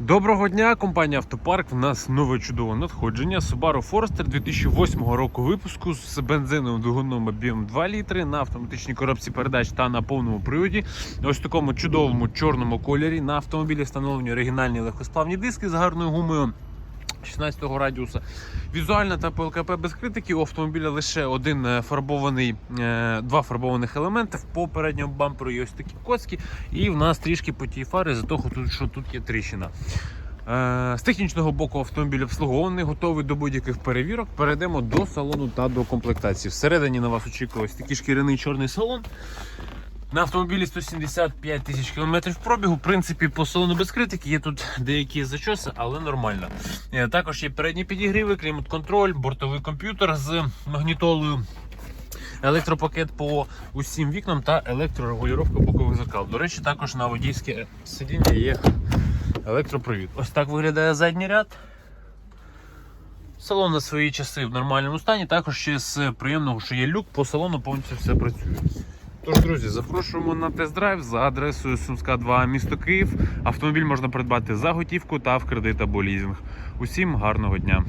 Доброго дня, компанія Автопарк. В нас нове чудове надходження. Subaru Forester 2008 року випуску з бензиновим двигуном об'єм 2 літри на автоматичній коробці передач та на повному приводі. Ось в такому чудовому чорному кольорі. На автомобілі встановлені оригінальні легкосплавні диски з гарною гумою. 16-го радіуса. Візуально та по ЛКП без критики. У автомобіля лише один е, фарбований, е, два фарбованих елементи. В попередньому бамперу є ось такі коцки. І в нас трішки потій фари, за того, що тут є тріщина. Е, З технічного боку автомобіль обслугований, готовий до будь-яких перевірок. Перейдемо до салону та до комплектації. Всередині на вас очікує ось такий шкіряний чорний салон. На автомобілі 175 тисяч кілометрів пробігу. В принципі, по салону без критики є тут деякі зачоси, але нормально. Е, Також є передні підігріви, клімат-контроль, бортовий комп'ютер з магнітолою. Електропакет по усім вікнам та електрорегулювання бокових зеркал. До речі, також на водійське сидіння є електропривід. Ось так виглядає задній ряд. Салон на свої часи в нормальному стані. Також ще з приємного, що є люк, по салону повністю все працює. Тож, друзі, запрошуємо на тест-драйв за адресою Сумська 2, місто Київ. Автомобіль можна придбати за готівку та в кредит або лізинг. Усім гарного дня!